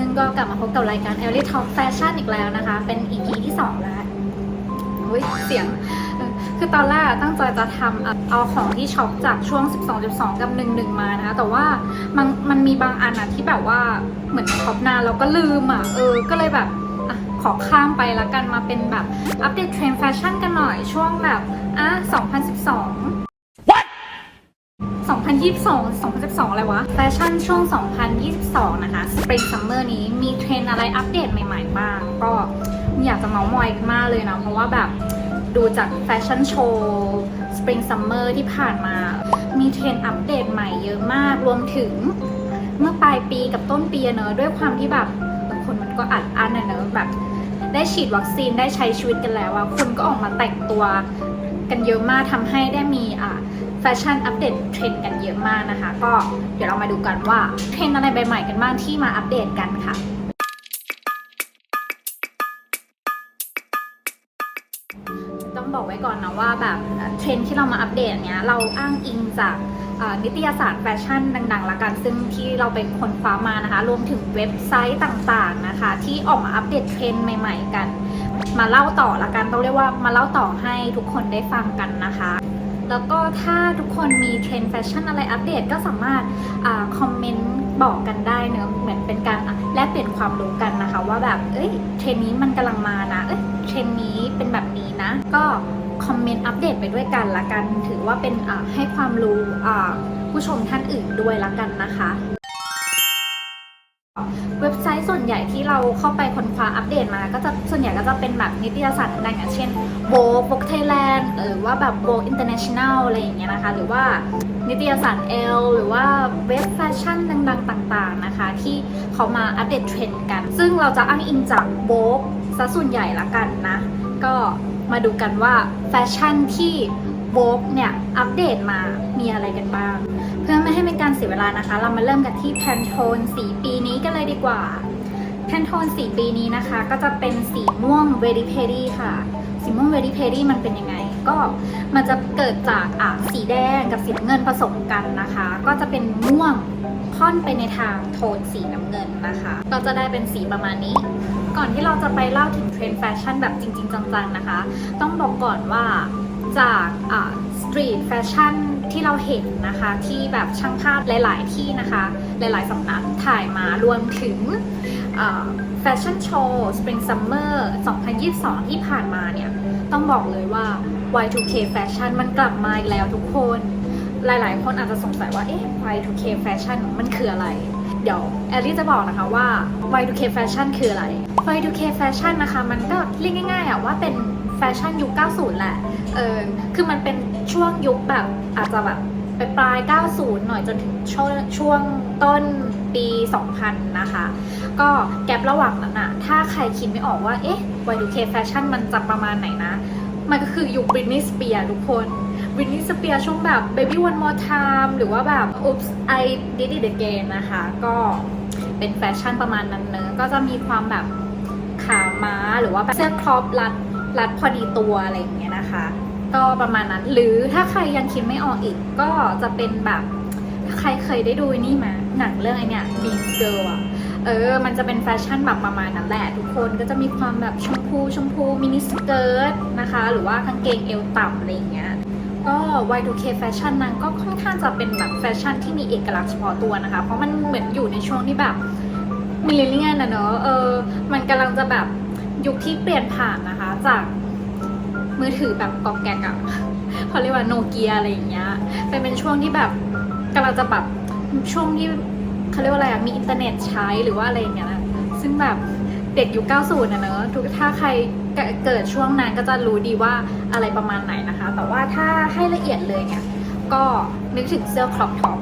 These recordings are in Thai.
ซึ่งก็กลับมาพบกับรายการ e l l i Talk Fashion อีกแล้วนะคะ เป็น EP ที่ 2 แล้วอุ้ยเสียง คือตอนแรกตั้งใจจะทำเอาของที่ช็อปจากช่วง 12.2กับ 11 มานะคะ แต่ว่ามันมันมีบางอันอะที่แบบว่าเหมือนช็อปนานเราก็ลืมอะเออ ก็เลยแบบอขอข้ามไปละกันมาเป็นแบบอัปเดตเทรนด์แฟชั่นกันหน่อยช่วงแบบอะ2012 2022 2012 อะไรวะ แฟชั่นช่วง 2022 นะคะ Spring Summer นี้มีเทรนอะไรอัปเดตใหม่ๆ บ้าง ก็อยากจะเมาส์มอยมากเลยนะ เพราะว่าแบบดูจากแฟชั่นโชว์ Spring Summer ที่ผ่านมา มีเทรนอัปเดตใหม่เยอะมาก รวมถึงเมื่อปลายปีกับต้นปีเนอะด้วยความที่แบบคนมันก็อัดอั้นเนอะแบบได้ฉีดวัคซีนได้ใช้ชีวิตกันแล้วอะคนก็ออกมาแต่งตัวกันเยอะมากทำให้ได้มีอ่า แฟชั่นอัปเดตเทรนด์กันเยอะมากนะคะ ก็เดี๋ยวเรามาดูกันว่าเทรนด์อะไรใหม่ๆกันบ้างที่มาอัปเดตกันค่ะต้องบอกไว้ก่อนนะว่าแบบเทรนด์ที่เรามาอัปเดตเนี้ยเราอ้างอิงจากนิตยสารแฟชั่นดังๆละกันซึ่งที่เราไปค้นคว้ามานะคะ รวมถึงเว็บไซต์ต่างๆนะคะ ที่ออกมาอัปเดตเทรนด์ใหม่ ๆ กัน มาเล่าต่อละกันต้องเรียกว่ามาเล่าต่อให้ทุกคนได้ฟังกันนะคะ แล้วก็ถ้าทุกคนมีเทรนด์แฟชั่นอะไรอัปเดตก็สามารถอคอมเมนต์บอกกันได้เนอะเหมือนเป็นการแลกเปลี่ยนความรู้กันนะคะ ว่าแบบเอ้ยเทรนด์นี้มันกำลังมานะเอ้ยเทรนด์นี้เป็นแบบนี้นะ ก็คอมเมนต์อัปเดตไปด้วยกันละกัน ถือว่าเป็นให้ความรู้ผู้ชมท่านอื่นด้วยละกันนะคะ ที่เราเข้าไปค้นคว้าอัปเดตมา ก็จะส่วนใหญ่ก็จะเป็นแบบนิตยสารดังๆอย่างเช่นโบโบกไทยแลนด์หรือว่าแบบโบอินเตอร์เนชั่นแนลอะไรอย่างเงี้ยนะคะ หรือว่านิตยสารเอลหรือว่าเว็บแฟชั่นดังๆต่างๆนะคะ ที่เขามาอัปเดตเทรนด์กัน ซึ่งเราจะอ้างอิงจากโบกซะส่วนใหญ่ละกันนะ ก็มาดูกันว่าแฟชั่นที่โบกเนี่ยอัปเดตมามีอะไรกันบ้าง เพื่อไม่ให้เป็นการเสียเวลานะคะ เรามาเริ่มกันที่แพนโทนสีปีนี้กันเลยดีกว่า แพนโทนสีปีนี้นะคะ ก็จะเป็นสีม่วง Very p e r y ค่ะ สีม่วง Very p e r y มันเป็นยังไง ก็มันจะเกิดจากอะสีแดงกับสีน้ำเงินผสมกันนะคะ ก็จะเป็นม่วงค่อนไปในทางโทนสีน้ำเงินนะคะ ก็จะได้เป็นสีประมาณนี้ ก่อนที่เราจะไปเล่าถึงเทรนด์แฟชั่นแบบจริง ๆ จังๆนะคะ ต้องบอกก่อนว่าจากสตรีทแฟชั่นที่เราเห็นนะคะที่แบบช่างภาพหลาย ๆ ที่นะคะ หลาย ๆสำนักถ่ายมารวมถึง แฟชั่นโชว์ Spring Summer 2022 ที่ผ่านมาเนี่ย ต้องบอกเลยว่า Y2K Fashion มันกลับมาอีกแล้วทุกคน หลายๆ คนอาจจะสงสัยว่า เอ๊ะ Y2K Fashion มันคืออะไร เดี๋ยวแอลลี่จะบอกนะคะว่า Y2K Fashion คืออะไร Y2K Fashion นะคะ มันก็เรียกง่ายๆอะว่าเป็นแฟชั่นยุค 90 แหละ เออ คือมันเป็นช่วงยุคแบบอาจจะแบบ ไปปลาย 90 หน่อยจนถึงช่วงช่วงต้นปี 2000 นะคะ ก็แกลบระหว่างนั้นอะถ้าใครคิดไม่ออกว่า เอ๊ะ Y2K Fashion มันจะประมาณไหนนะ มันก็คือยุค Britney Spears ทุกคน Britney Spears ช่วงแบบ Baby One More Time หรือว่าแบบ Oops I Did It Again นะคะ ก็เป็นแฟชั่นประมาณนั้นเนอะก็จะมีความแบบขาม้าหรือว่าแบบเสื้อครอปรัดรัดพอดีตัวอะไรอย่างเงี้ยนะคะ ก็ประมาณนั้น หรือถ้าใครยังคิดไม่ออกอีก ก็จะเป็นแบบถ้าใครเคยได้ดูนี่มาหนังเรื่องไอเนี่ย Mean Girl อะเออ มันจะเป็นแฟชั่นแบบประมาณนั้นแหละทุกคนก็จะมีความแบบชมพูชมพูมินิสเกิร์ตนะคะ หรือว่ากางเกงเอวต่ำอะไรอย่างเงี้ยก็ Y2K แฟชั่นนั้นก็ค่อนข้างจะเป็นแบบแฟชั่นที่มีเอกลักษณ์เฉพาะตัวนะคะ เพราะมันเหมือนอยู่ในช่วงที่แบบมิลเลนเนียนนะเนอะเออ มันกำลังจะแบบยุคที่เปลี่ยนผ่านนะคะ จาก มือถือแบบกอกแกกอะเขาเรียกว่าโนเกียอะไรอย่างเงี้ยไปเป็นช่วงที่แบบกำลังจะแบบช่วงที่เขาเรียกว่าอะไรอะมีอินเทอร์เน็ตใช้หรือว่าอะไรอย่างเงี้ยนะซึ่งแบบเด็กยุค 90นะเนอะทุกถ้าใครเกิดช่วงนั้นก็จะรู้ดีว่าอะไรประมาณไหนนะคะ แต่ว่าถ้าให้ละเอียดเลยเนี่ย ก็นึกถึงเสื้อครอปท็อป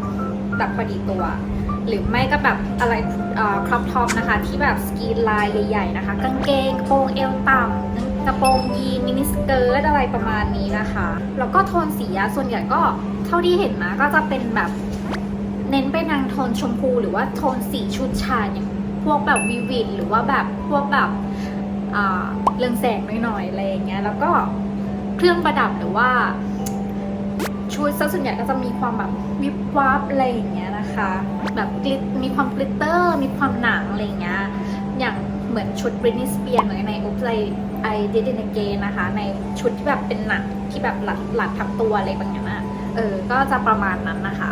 แบบพอดีตัว หรือไม่ก็แบบอะไรครอปท็อปนะคะ ที่แบบสกีนลายใหญ่ๆนะคะ กางเกงโปรงเอวต่ำ กระโปรงยีนมินิสเกิร์ตอะไรประมาณนี้นะคะ แล้วก็โทนสีอะส่วนใหญ่ก็เท่าที่เห็นนะก็จะเป็นแบบเน้นไปทางโทนชมพูหรือว่าโทนสีชุดชาอย่างพวกแบบวิวิดหรือว่าแบบพวกแบบเรืองแสงหน่อยๆอะไรอย่างเงี้ยแล้วก็เครื่องประดับหรือว่าชุดส่วนใหญ่ก็จะมีความแบบวิบวับอะไรอย่างเงี้ยนะคะ แบบกลิตมีความกลิตเตอร์ มีความหนังอะไรอย่างเงี้ยอย่างเหมือนชุด Britney Spears เหมือนใน Oops I I Did It Again นะคะ ในชุดที่แบบเป็นหนังที่แบบหลัดหลัดทับตัวอะไรบางอย่างอะเออ ก็จะประมาณนั้นนะคะ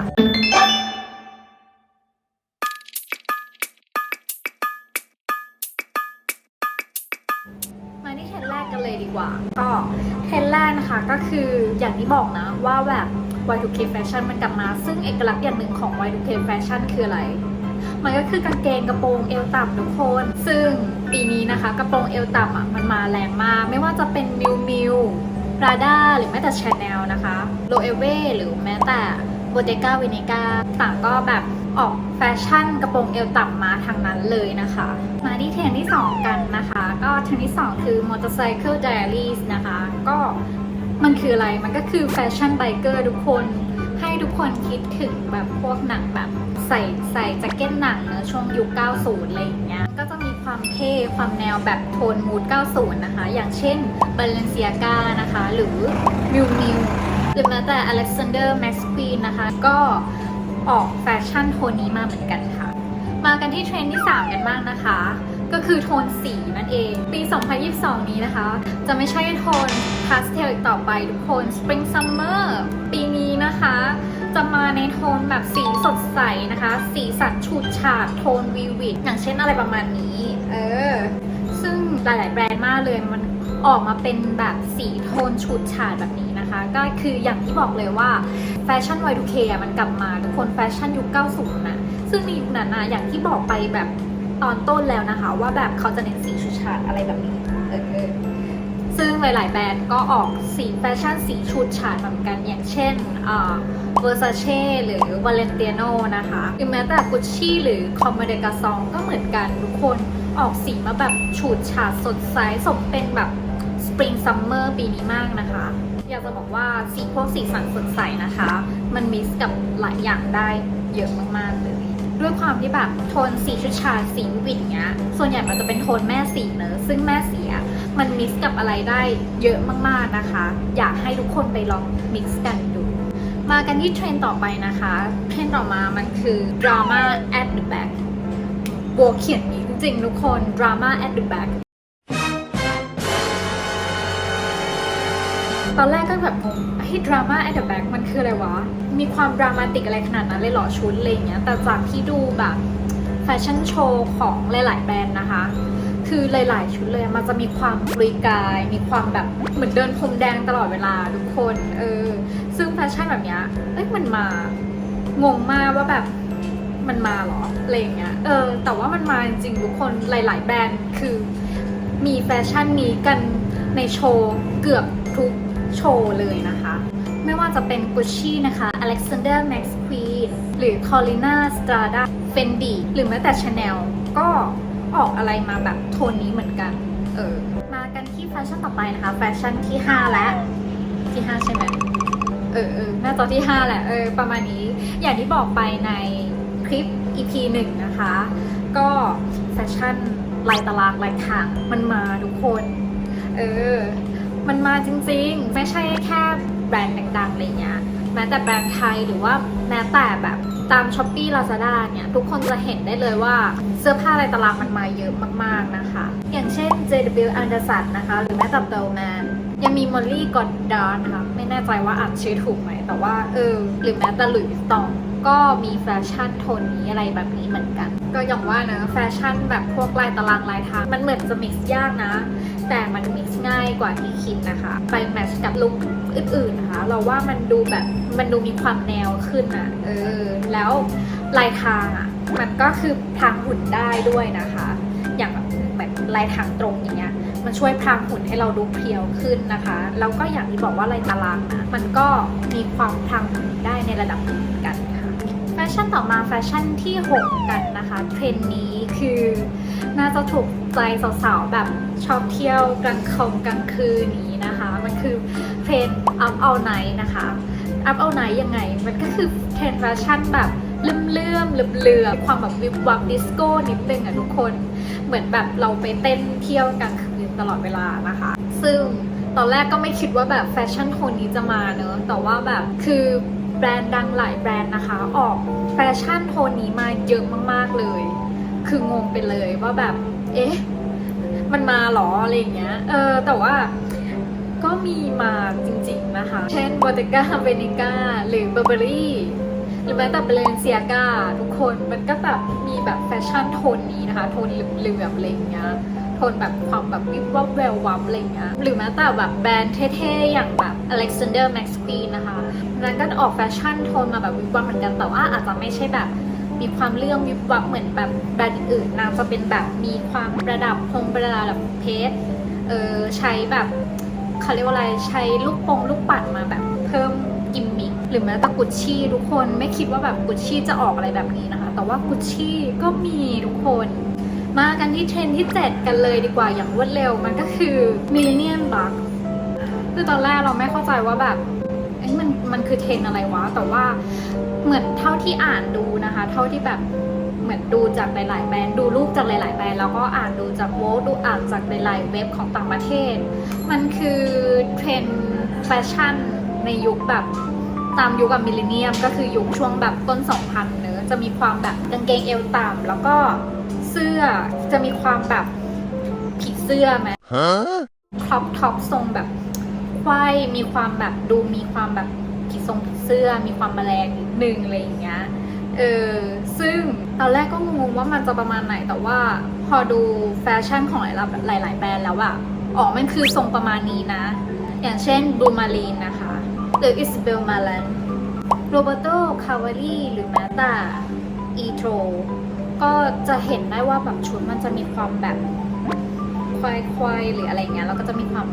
มาที่เทรนแรกกันเลยดีกว่า ก็เทรนแรกนะคะก็คืออย่างที่บอกนะว่าแบบ Y2K Fashion มันกลับมา ซึ่งเอกลักษณ์อย่างหนึ่งของ Y2K Fashion คืออะไร มันก็คือกางเกงกระโปรงเอวต่ำทุกคน ซึ่งปีนี้นะคะ กระโปรงเอวต่ำอะมันมาแรงมาก ไม่ว่าจะเป็นมิวมิวปราด้าหรือแม้แต่ชาแนลนะคะโลเอเวหรือแม้แต่โบเ e ก้าวินิก้าต่างก็แบบออกแฟชั่นกระโปรงเอวต่ำมาทางนั้นเลยนะคะ มาที่เทรนด์ที่ 2 กันนะคะ ก็เทรนด์ที่ 2 คือ Motorcycle Diaries นะคะ ก็มันคืออะไรมันก็คือแฟชั่นไบเกอร์ทุกคน ให้ทุกคนคิดถึงแบบพวกหนังแบบ ใส่ใส่แจ็คเก็ตหนังเนอะช่วงยุค 90 อะไรอย่างเงี้ย ก็จะมีความเท่ ความแนวแบบโทนมูด 90 นะคะ อย่างเช่น Balenciaga นะคะ หรือ Miu Miu หรือแม้แต่ Alexander McQueen นะคะ ก็ออกแฟชั่นโทนนี้มาเหมือนกันค่ะ มากันที่เทรนด์ที่ 3 กันบ้างนะคะ ก็คือโทนสีนั่นเอง ปี 2022 นี้นะคะ จะไม่ใช่โทนพาสเทลอีกต่อไปทุกคน Spring Summer ปีนี้นะคะ จะมาในโทนแบบสีสดใสนะคะ สีสันฉูดฉาดโทนวีวิดอย่างเช่นอะไรประมาณนี้ เออ ซึ่งหลาย ๆ แบรนด์มากเลยมันออกมาเป็นแบบสีโทนฉูดฉาดแบบนี้นะคะ ก็คืออย่างที่บอกเลยว่าแฟชั่น Y2K อะมันกลับมาทุกคนแฟชั่นยุค 90 นะซึ่งในยุคนั้นนะอย่างที่บอกไปแบบตอนต้นแล้วนะคะ ว่าแบบเขาจะเน้นสีฉูดฉาดอะไรแบบนี้ ซึ่งหลาย ๆ แบรนด์ก็ออกสีแฟชั่นสีฉูดฉาดเหมือนกันอย่างเช่นอ่า Versace หรือ Valentino นะคะหรือแม้แต่ Gucci หรือ Comme des Garçons ก็เหมือนกันทุกคนออกสีมาแบบฉูดฉาดสดใสสมเป็นแบบ Spring Summer ปีนี้มากนะคะ อยากจะบอกว่าสีพวกสีสันสดใสนะคะ มันมิกซ์กับหลายอย่างได้เยอะมาก ๆ เลย ด้วยความที่แบบโทนสีชุดชาดสีวินเงี้ย ส่วนใหญ่มันจะเป็นโทนแม่สีเนอะซึ่งแม่สี มันมิกซ์กับอะไรได้เยอะมากๆนะคะ อยากให้ทุกคนไปลองมิกซ์กันดู มากันที่เทรนต่อไปนะคะ เทรนต่อมามันคือ drama at the back บัวเขียนนี้จริงๆทุกคน drama at the back ตอนแรกก็แบบงงเฮ้ดราม่าแอดเดอะแบ็กมันคืออะไรวะ มีความดรามาติกอะไรขนาดนั้นเลยเหรอชุดอะไรอย่างเงี้ย แต่จากที่ดูแบบแฟชั่นโชว์ของหลาย ๆ แบรนด์นะคะ คือหลาย ๆ ชุดเลยมันจะมีความปรีกาย มีความแบบเหมือนเดินพรมแดงตลอดเวลาทุกคนเออซึ่งแฟชั่นแบบเนี้ยเอ้ยมันมางงมากว่าแบบมันมาเหรออะไรอย่างเงี้ยเออแต่ว่ามันมาจริงๆทุกคนหลาย ๆ แบรนด์คือมีแฟชั่นนี้กันในโชว์เกือบทุกโชว์เลยนะคะ ไม่ว่าจะเป็น Gucci นะคะ Alexander McQueen หรือ Corina Strada Fendi หรือแม้แต่ Chanel ก็ ออกอะไรมาแบบโทนนี้เหมือนกัน เออ มากันที่แฟชั่นต่อไปนะคะ แฟชั่นที่5แล้วที่ 5 ใช่ไหมเออเออหน้าจอที่ 5 แหละ เออ ประมาณนี้ อย่างที่บอกไปในคลิป EP 1นะคะ ก็แฟชั่นลายตารางลายทางมันมาทุกคน เออ มันมาจริงๆ ไม่ใช่แค่แบรนด์ดังๆอะไรเงี้ย แม้แต่แบรนด์ไทยหรือว่าแม้แต่แบบ ตาม s h อ p e e Lazada เนี่ยทุกคนจะเห็นได้เลยว่าเสื้อผ้าลายตารางมันมาเยอะมากๆนะคะ อย่างเช่น JW Anderson นะคะ หรือแม้แต่ Bellman ยังมี Molly g o d d a r นะคะ ไม่แน่ใจว่าอ่านชื่อถูกไหม แต่ว่าเออ หรือแม้แต่ Louis Vuitton ก็มีแฟชั่นโทนนี้อะไรแบบนี้เหมือนกัน ก็อย่างว่านะแฟชั่นแบบพวกลายตารางลายทาง มันเหมือนจะมิกซ์ยากนะ แต่มันมิกซ์ง่ายกว่าที่คิดนะคะ ไปแมทช์กับลุค อื่นๆนะคะเราว่ามันดูแบบมันดูมีความแนวขึ้นอะเออแล้วลายทางอะมันก็คือพรางหุ่นได้ด้วยนะคะ อย่างแบบแบบลายทางตรงอย่างเงี้ยมันช่วยพรางหุ่นให้เราดูเพียวขึ้นนะคะแล้วก็อย่างที่บอกว่าลายตารางนะมันก็มีความพรางหุ่นได้ในระดับหนึ่งกันค่ะแฟชั่นต่อมาแฟชั่นที่ 6 กันนะคะเทรนนี้คือน่าจะถูกใจสาวๆแบบชอบเที่ยวกลางคงกลางคืนนี้นะคะ มันคือ เทรนด์ up all night นะคะ up all night ยังไง มันก็คือเทรนด์แฟชั่นแบบเลื่อมเลื่อมๆเลือๆความแบบวิบวับดิสโก้นิดนึงอะทุกคน เหมือนแบบเราไปเต้นเที่ยวกลางคืนตลอดเวลานะคะ ซึ่งตอนแรกก็ไม่คิดว่าแบบแฟชั่นโทนนี้จะมาเนอะแต่ว่าแบบคือแบรนด์ดังหลายแบรนด์นะคะ ออกแฟชั่นโทนนี้มาเยอะมากๆเลย คืองงไปเลยว่าแบบ เอ๊ะ มันมาเหรออะไรอย่างเงี้ย เออแต่ว่า ก็มีมาจริงๆนะคะ เช่นบอเ g ก v เ n นิก้าหรือเบอร์เบอรี่หรือแม้แต่เบลนเซียกาทุกคนมันก็แบบมีแบบแฟชั่นโทนนี้นะคะ โทนเหลือบๆอะไรเงี้ยโทนแบบความแบบวิบวับแวววับอะไรเงี้ยหรือแม้แต่แบบแบรนด์เท่ๆ อย่างแบบ Alexander Max q u e e n นะคะนั้นก็ออกแฟชั่นโทนมาแบบวิบวับเหมือนกันแต่ว่าอาจจะไม่ใช่แบบมีความเรื่องวิบวับเหมือนแบบแบรนด์อื่นนางจะเป็นแบบมีความประดับพงประดับแบบเพชรเออใช้แบบ เขาเรียกว่าอะไรใช้ลูกปงลูกปัดมาแบบเพิ่มกิมมิคหรือแม้แต่กุชชี่ทุกคนไม่คิดว่าแบบกุชชี่จะออกอะไรแบบนี้นะคะ แต่ว่ากุชชี่ก็มีทุกคน มากันที่เทรนที่ 7 กันเลยดีกว่าอย่างรวดเร็วมันก็คือ Millennium Bug คือตอนแรกเราไม่เข้าใจว่าแบบมันมันคือเทรนอะไรวะ แต่ว่าเหมือนเท่าที่อ่านดูนะคะ เท่าที่แบบ เหมือนดูจากหลาย ๆ แบรนด์ดูรูปจากหลาย ๆ แบรนด์แล้วก็อ่านดูจากโวดูอ่านจากหลาย ๆ เว็บของต่างประเทศ มันคือเทรนด์แฟชั่นในยุคแบบตามยุคกับมิลเลนเนียมก็คือยุคช่วงแบบต้น 2000 เนอะจะมีความแบบกางเกงเอวต่ำแล้วก็เสื้อจะมีความแบบผีเสื้อไหม Huh? ครอปท็อปทรงแบบควายมีความแบบดูมีความแบบผีทรงผีเสื้อ มีความแมลงนิดนึงอะไรอย่างเงี้ย เออซึ่งตอนแรกก็งงว่ามันจะประมาณไหนแต่ว่าพอดูแฟชั่นของหลายหลายแบรนด์แล้วอะอ๋อมันคือทรงประมาณนี้นะ อย่างเช่นบูมารีนนะคะหรืออิสเบลมาลันโรเบโตคาวารีหรือแม้แต่อีโทรก็จะเห็นได้ว่าแบบชุดมันจะมีความแบบควายควายหรืออะไรเงี้ยแล้วก็จะมีความ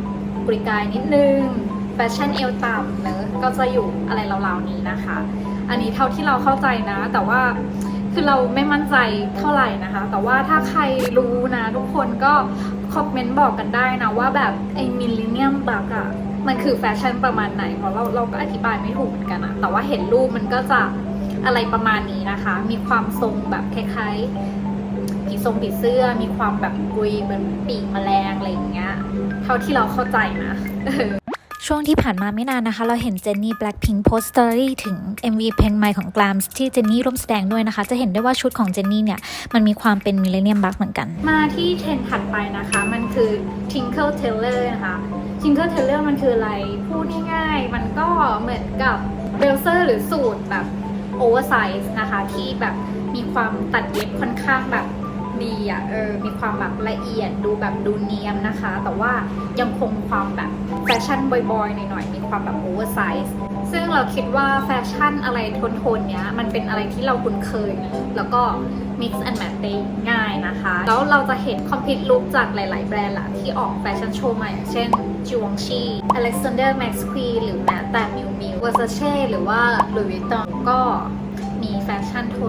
กริกายนิดนึงแฟชั่นเอวต่ำเนอะก็จะอยู่อะไรราวๆนี้นะคะ อันนี้เท่าที่เราเข้าใจนะ แต่ว่าคือเราไม่มั่นใจเท่าไหร่นะคะ แต่ว่าถ้าใครรู้นะทุกคนก็คอมเมนต์บอกกันได้นะว่าแบบไอ้มิลเลนเนียมบักอะมันคือแฟชั่นประมาณไหน เพราะเราเราก็อธิบายไม่ถูกเหมือนกันอะแต่ว่าเห็นรูปมันก็จะอะไรประมาณนี้นะคะ มีความทรงแบบคล้ายๆผีทรงผีเสื้อ มีความแบบกุยเหมือนปีกแมลงอะไรอย่างเงี้ย เท่าที่เราเข้าใจนะ ช่วงที่ผ่านมาไม่นานนะคะ เราเห็นเจนนี่ Blackpink post story ถึง MV เพลงใหม่ของ Glams ที่เจนนี่ร่วมแสดงด้วยนะคะ จะเห็นได้ว่าชุดของเจนนี่เนี่ย มันมีความเป็น Millennium Bug เหมือนกัน มาที่เทรนด์ถัดไปนะคะ มันคือ Tinkle Tailor นะคะ Tinkle Tailor มันคืออะไร พูดง่ายๆ มันก็เหมือนกับเบลเซอร์หรือสูตรแบบโอเวอร์ไซส์นะคะ ที่แบบมีความตัดเย็บค่อนข้างแบบ ดีอะเออมีความแบบละเอียดดูแบบดูเนียมนะคะ แต่ว่ายังคงความแบบแฟชั่นบอยๆหน่อยๆมีความแบบโอเวอร์ไซส์ซึ่งเราคิดว่าแฟชั่นอะไรโทนๆเนี้ยมันเป็นอะไรที่เราคุ้นเคย แล้วก็ mix and match ได้ง่ายนะคะ แล้วเราจะเห็น complete look จากหลาย ๆ แบรนด์ละที่ออกแฟชั่นโชว์มาอย่างเช่น Givenchy Alexander Max q u e e n หรือแม้แต่ Miu Miu Versace หรือว่า Louis Vuitton ก็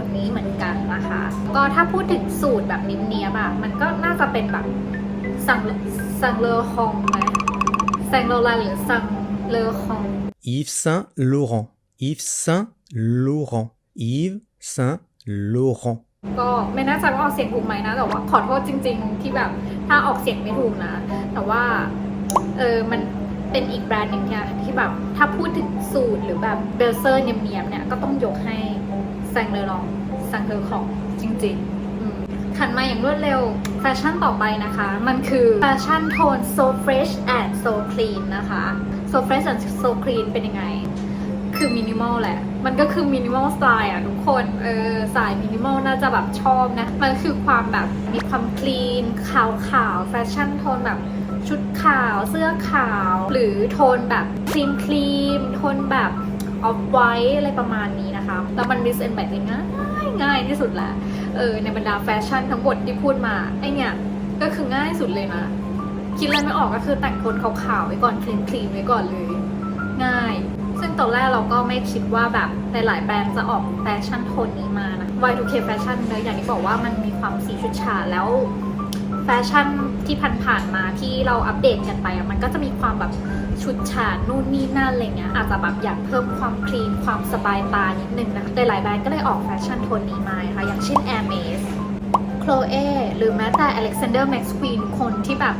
นโทนนี้เหมือนกันนะคะ ก็ถ้าพูดถึงสูตรแบบนิมเนียบอะมันก็น่าจะเป็นแบบซังซังเลอฮองไหมซังโลลาหรือซังเลอฮอง Yves Saint Laurent. Yves Saint Laurent. Yves Saint Laurent. ก็ไม่น่ใจว่าออกเสียงถูกไหมนะ แต่ว่าขอโทษจริง ๆ ที่แบบถ้าออกเสียงไม่ถูกนะ แต่ว่าเออมันเป็นอีกแบรนด์หนึ่งเนี่ยที่แบบถ้าพูดถึงสูตรหรือแบบเบลเซอร์เนียมๆเนี่ยก็ต้องยกให้ แซงเลอรองแซงเลอของจริงๆอืมถัดมาอย่างรวดเร็วแฟชั่นต่อไปนะคะ มันคือแฟชั่นโทน so fresh and so clean นะคะ so fresh and so clean เป็นยังไง คือมินิมอลแหละ มันก็คือมินิมอลสไตล์อะทุกคน เออ สายมินิมอลน่าจะแบบชอบนะ มันคือความแบบมีความคลีนขาวขาวแฟชั่นโทนแบบชุดขาวเสื้อขาว หรือโทนแบบครีมครีมโทนแบบออฟไวท์อะไรประมาณนี้ นะคะแล้วมันมิสเอนแบบง่ายง่ายที่สุดแหละเออในบรรดาแฟชั่นทั้งหมดที่พูดมาไอเนี่ยก็คือง่ายสุดเลยนะ คิดอะไรไม่ออกก็คือแต่งโทนขาวๆไว้ก่อนคลีนคลีนไว้ก่อนเลย ง่าย ซึ่งตอนแรกเราก็ไม่คิดว่าแบบหลายๆแบรนด์จะออกแฟชั่นโทนนี้มานะ Y2K แฟชั่นเนอะอย่างที่บอกว่ามันมีความสีชุดฉาแล้วแฟชั่นที่ผ่านๆมาที่เราอัปเดตกันไปมันก็จะมีความแบบ ชุดฉาดนู่นนี่นั่นอะไรเงี้ยอาจจะแบบอยากเพิ่มความคลีนความสบายตานิดนึงนะหลายๆแบรนด์ก็เลยออกแฟชั่นโทนนี้มานะคะอย่างเช่น Hermes Chloe หรือแม้แต่ Alexander Max q u e e n คนที่แบบ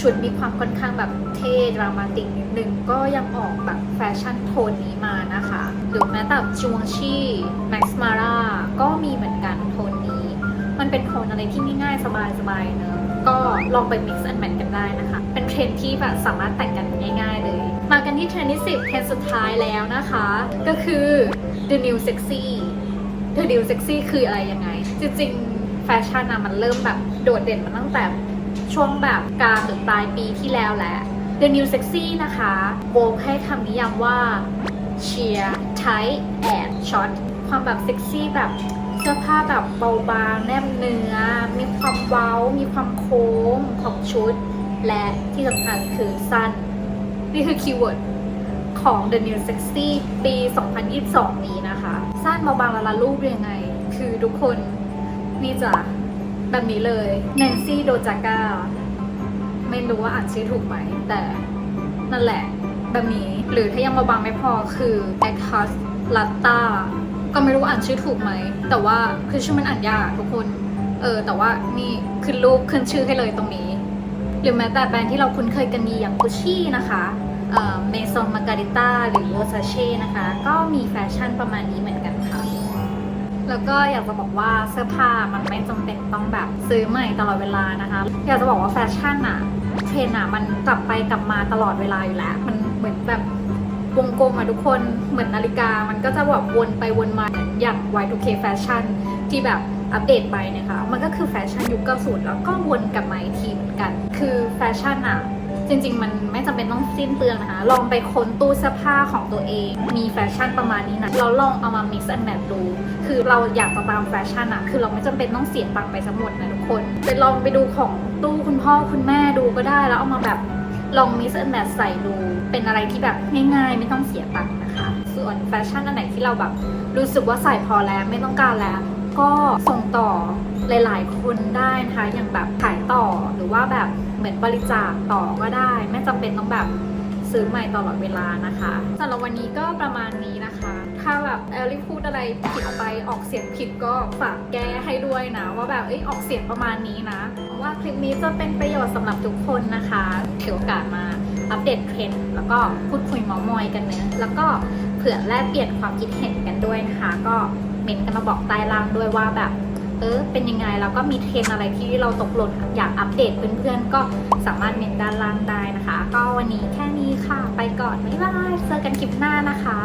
ชุดมีความค่อนข้างแบบเท่ดรามาติกนิดนึงก็ยังออกแบบแฟชั่นโทนนี้มานะคะมรือแม้แต่จวงชีแม็กซ์มาร่าก็มีเหมือนกันโทนนี้ มันเป็นโทนอะไรที่ง่ายๆสบายๆเนอะก็ลองไป mix and เทรนด์ที่แบบสามารถแต่งกันง่ายๆเลย มากันที่เทรนด์ที่10เทรนด์สุดท้ายแล้วนะคะ ก็คือ the new sexy the new sexy คืออะไรยังไง จริงๆ แฟชั่นอะมันเริ่มแบบโดดเด่นมาตั้งแต่ช่วงแบบกลางหรือปลายปีที่แล้วแหละ the new sexy นะคะโบกให้คำนิยามว่า sheer tight and short ความแบบเซ็กซี่แบบเสื้อผ้าแบบเบาบางแนบเนื้อ มีความเว้า มีความโค้งของชุด และที่สำคัญคือสั้น นี่คือคีย์เวิร์ดของ The New Sexy ปี 2022 นี้นะคะ สั้นเบาบางละละรูปยังไง คือทุกคนนี่จะแบบนี้เลย Nancy Dojaka ไม่รู้ว่าอ่านชื่อถูกไหม แต่นั่นแหละแบบนี้ หรือถ้ายังมาบางไม่พอคือ a c u s Latta ก็ไม่รู้อ่านชื่อถูกไหม แต่ว่าคือชื่อมันอ่านยากทุกคน เออ แต่ว่านี่ขึ้นรูปขึ้นชื่อให้เลยตรงนี้ หรือแม้แต่แบรนด์ที่เราคุ้นเคยกันดีอย่างกุชชี่นะคะเมซอนมาการิต้าหรือ Versace นะคะ ก็มีแฟชั่นประมาณนี้เหมือนกันค่ะ แล้วก็อยากจะบอกว่าเสื้อผ้ามันไม่จำเป็นต้องแบบซื้อใหม่ตลอดเวลานะคะ อยากจะบอกว่าแฟชั่นอะเทรนด์อะมันกลับไปกลับมาตลอดเวลาอยู่แล้ว มันเหมือนแบบวงกลมอะทุกคนเหมือนนาฬิกา มันก็จะแบบวนไปวนมาเหมือนอย่าง Y2K แฟชั่นที่แบบอัปเดตไปนะคะ มันก็คือแฟชั่นยุค90แล้วก็วนกลับมาอีกที กัน คือแฟชั่นอะจริง ๆ มันไม่จำเป็นต้องสิ้นเปลืองนะคะ ลองไปค้นตู้เสื้อผ้าของตัวเอง มีแฟชั่นประมาณนี้นะ เราลองเอามา mix and match ดู คือเราอยากจะตามแฟชั่นอะคือเราไม่จำเป็นต้องเสียตังค์ไปทั้งหมดนะทุกคน ไปลองไปดูของตู้คุณพ่อคุณแม่ดูก็ได้ แล้วเอามาแบบลอง mix and match ใส่ดู เป็นอะไรที่แบบง่าย ๆ ไม่ต้องเสียตังค์นะคะ ส่วนแฟชั่นอันไหนที่เราแบบรู้สึกว่าใส่พอแล้วไม่ต้องการแล้ว ก็ส่งต่อ หลาย ๆ คนได้นะคะอย่างแบบขายต่อหรือว่าแบบเหมือนบริจาคต่อก็ได้ ไม่จำเป็นต้องแบบซื้อใหม่ตลอดเวลานะคะสำหรับวันนี้ก็ประมาณนี้นะคะ ถ้าแบบแอลลี่พูดอะไรผิดไปออกเสียงผิดก็ฝากแก้ให้ด้วยนะ ว่าแบบเอ้ยออกเสียงประมาณนี้นะหวังว่าคลิปนี้จะเป็นประโยชน์สำหรับทุกคนนะคะถือโอกาสมาอัปเดตเทรนด์แล้วก็พูดคุยเมอมอยกันเนื้อะแล้วก็เผื่อแลกเปลี่ยนความคิดเห็นกันด้วยนะคะ ก็เมนต์กันมาบอกใต้ล่างด้วยว่าแบบ เออเป็นยังไงแล้วก็มีเทรนอะไรที่เราตกหล่นอยากอัปเดตเพื่อนๆ ก็สามารถเมนด้านล่างได้นะคะ ก็วันนี้แค่นี้ค่ะ ไปก่อนบ๊ายบายเจอกันคลิปหน้านะคะ